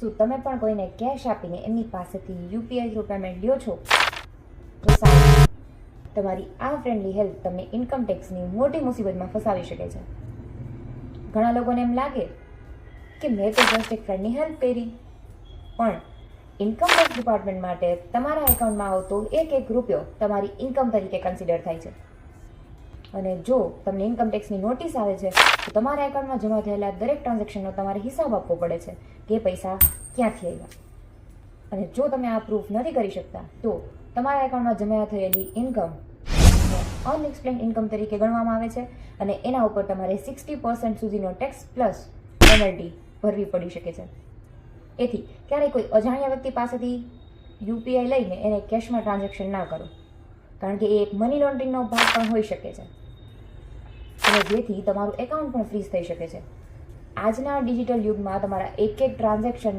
શું તમે પણ કોઈને કેશ આપીને એમની પાસેથી યુપીઆઈ થ્રુ પેમેન્ટ લ્યો છો? તો તમારી આ ફ્રેન્ડલી હેલ્પ તમને ઇન્કમ ટેક્સની મોટી મુસીબતમાં ફસાવી શકે છે. ઘણા લોકોને એમ લાગે કે મેં તો જસ્ટ એક ફ્રેન્ડની હેલ્પ કરી. પણ ઇન્કમ ટેક્સ ડિપાર્ટમેન્ટ માટે તમારા એકાઉન્ટમાં આવતો એક એક રૂપિયો તમારી ઇન્કમ તરીકે કન્સિડર થાય છે. અને જો તમને ઇન્કમ ટેક્સની નોટિસ આવે છે, તો તમારા એકાઉન્ટમાં જમા થયેલા દરેક ટ્રાન્ઝેક્શનનો તમારે હિસાબ આપવો પડે છે કે પૈસા ક્યાંથી આવ્યા. અને જો તમે આ પ્રૂફ નથી કરી શકતા, તો તમારા એકાઉન્ટમાં જમા થયેલી ઇન્કમ અનએક્સપ્લેન ઇન્કમ તરીકે ગણવામાં આવે છે અને એના ઉપર તમારે સિક્સટી પર્સન્ટ સુધીનો ટેક્સ પ્લસ પેનલ્ટી ભરવી પડી શકે છે. એથી ક્યારેય કોઈ અજાણ્યા વ્યક્તિ પાસેથી યુપીઆઈ લઈને એને કેશમાં ટ્રાન્ઝેક્શન ના કરો. કારણ કે એ એક મની લોન્ડરિંગનો ભાગ પણ હોઈ શકે છે. અને જેથી તમારું એકાઉન્ટ પણ ફ્રીઝ થઈ શકે છે. આજના ડિજિટલ યુગમાં તમારા એક એક ટ્રાન્ઝેક્શન